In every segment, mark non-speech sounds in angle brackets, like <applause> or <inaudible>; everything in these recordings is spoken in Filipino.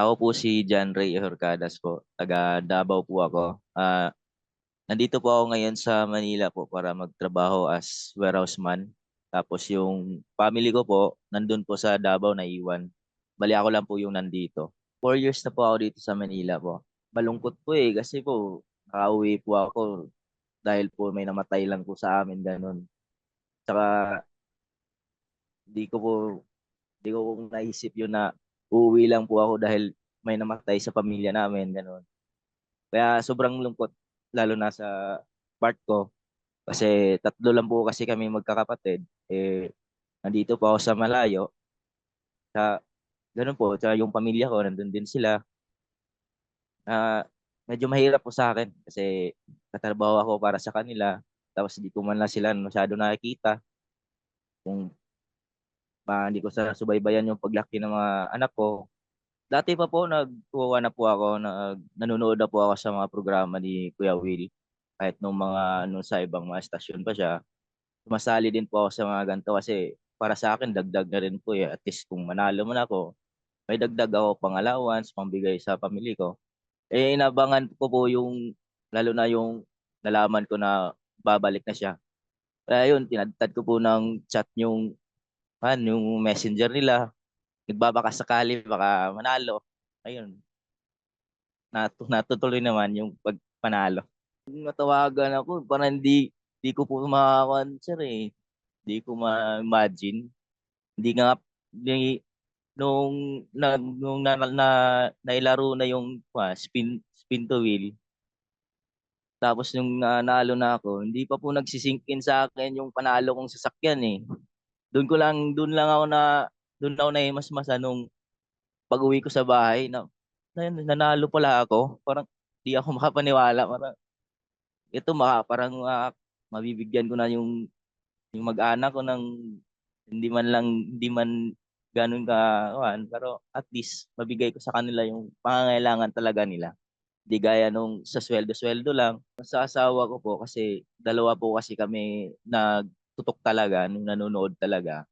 Ako po si John Ray Horcadas po, taga Davao po ako. Ah, nandito po ako ngayon sa Manila po para magtrabaho as warehouse man. Tapos yung family ko po, nandun po sa Davao na iwan. Bali ako lang po yung nandito. Four years na po ako dito sa Manila po. Malungkot po eh, kasi po, nakauwi po ako dahil po may namatay lang po sa amin, ganun. Tsaka, di ko po, di ko po naisip yun na uuwi lang po ako dahil may namatay sa pamilya namin, ganun. Kaya sobrang lungkot, lalo na sa part ko. Kasi tatlo lang po kasi kami magkakapatid. Eh, nandito po ako sa malayo. Sa, ganun po, sa yung pamilya ko, nandun din sila. Ah, medyo mahirap po sa akin kasi katrabaho ako para sa kanila. Tapos hindi ko man lang sila masyado nakikita. Kung pa hindi ko sa subaybayan yung paglaki ng mga anak ko. Dati pa po nagkuha na po ako, nag, nanonood na po ako sa mga programa ni Kuya Will. Kahit nung mga ano sa ibang mga stasyon pa siya. Sumasali din po ako sa mga ganito kasi para sa akin dagdag na rin po eh. At least kung manalo man ako, may dagdag ako pang allowance, pambigay sa pamilya ko. Eh inabangan ko po yung lalo na yung nalaman ko na babalik na siya. Kaya yun, tinadtad ko po ng chat yung man, yung messenger nila. Nagbabaka sakali baka manalo. Ayun. Natu natutuloy naman yung pagpanalo. Natawagan ako, parang hindi, hindi ko po maka-answer eh. Hindi ko ma-imagine. Hindi nga, hindi, nung, na, nung na, na, nailaro na yung uh, spin, spin to wheel, tapos nung nanalo na ako, hindi pa po nagsisinkin sa akin yung panalo kong sasakyan eh. Doon ko lang, doon lang ako na, doon ako na mas mas anong pag-uwi ko sa bahay na, na nanalo pala ako. Parang di ako <laughs> makapaniwala. Parang ito maka, parang uh, mabibigyan ko na yung yung mag-anak ko ng hindi man lang hindi man ganun ka kuan pero at least mabigay ko sa kanila yung pangangailangan talaga nila. Di gaya nung sa sweldo-sweldo lang. Sa asawa ko po kasi dalawa po kasi kami nagtutok talaga nung nanonood talaga.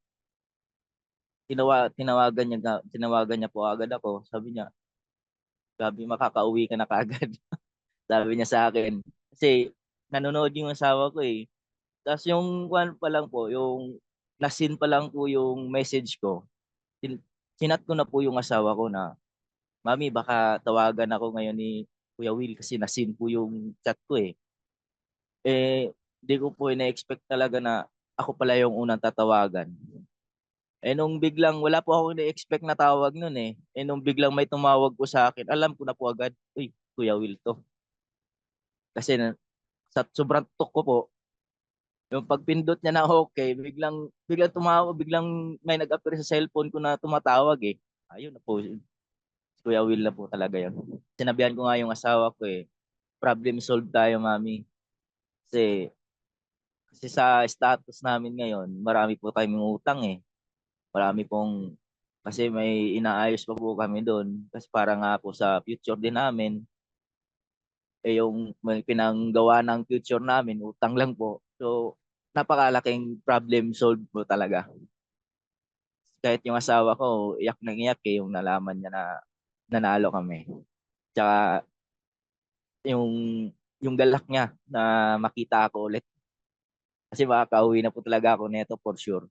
Tinawa, tinawagan niya tinawagan niya po agad ako. Sabi niya, "Sabi makakauwi ka na kaagad." <laughs> Sabi niya sa akin. Kasi nanonood yung asawa ko eh. Tapos yung one pa lang po, yung nasin pa lang po yung message ko. Sinat ko na po yung asawa ko na, Mami, baka tawagan ako ngayon ni Kuya Will kasi nasin po yung chat ko eh. Eh, di ko po ina-expect talaga na ako pala yung unang tatawagan. Eh nung biglang, wala po ako na-expect na tawag nun eh. Eh nung biglang may tumawag po sa akin, alam ko na po agad, uy, Kuya Will to. Kasi na, sa sobrang tok ko po, yung pagpindot niya na okay, biglang biglang tumawag, biglang may nag-appear sa cellphone ko na tumatawag eh. Ayun na po. Kuya Will na po talaga yun. Sinabihan ko nga yung asawa ko eh, problem solved tayo mami. Kasi, kasi sa status namin ngayon, marami po tayong utang eh. Marami pong, kasi may inaayos pa po kami doon. Kasi para nga po sa future din namin, eh yung pinanggawa ng future namin, utang lang po. So, napakalaking problem solved po talaga. Kahit yung asawa ko, iyak nang iyak eh, yung nalaman niya na nanalo kami. Tsaka, yung, yung galak niya na makita ako ulit. Kasi makakauwi na po talaga ako neto for sure.